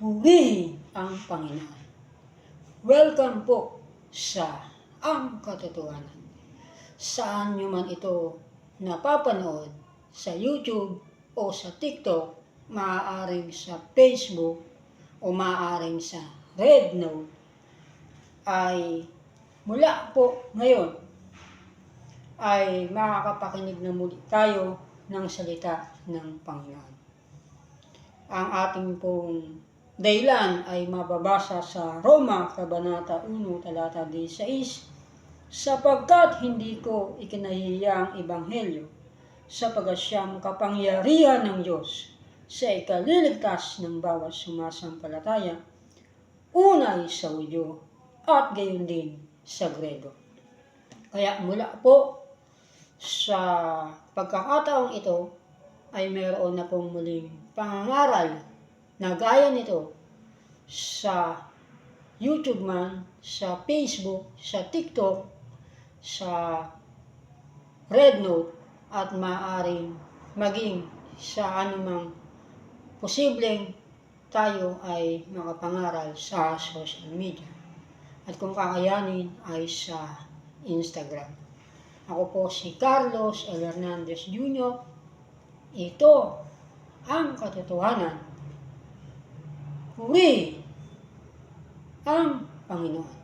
Purihin ang Panginoon. Welcome po sa Ang Katotohanan. Saan nyo man ito napapanood, sa YouTube o sa TikTok, maaaring sa Facebook o maaaring sa Red Note, ay mula po ngayon ay makakapakinig na muli tayo ng salita ng Panginoon. Ang ating pong dahilan ay mababasa sa Roma, Kabanata 1, Talata 16, sapagkat hindi ko ikinahiya ang Ebanghelyo, sapagat siyang kapangyarihan ng Diyos sa ikaliligtas ng bawat sumasampalataya, unay sa Udyo at gayon din sa Grego. Kaya mula po sa pagkakataong ito ay mayroon na pong muling pangangaral na gaya nito sa YouTube man, sa Facebook, sa TikTok, sa Red Note at maaring maging sa anumang posibleng tayo ay makapangaral sa social media. At kung kakayanin ay sa Instagram. Ako po si Carlos L. Hernandez Jr. Ito ang katotohanan. Puri ang Panginoon.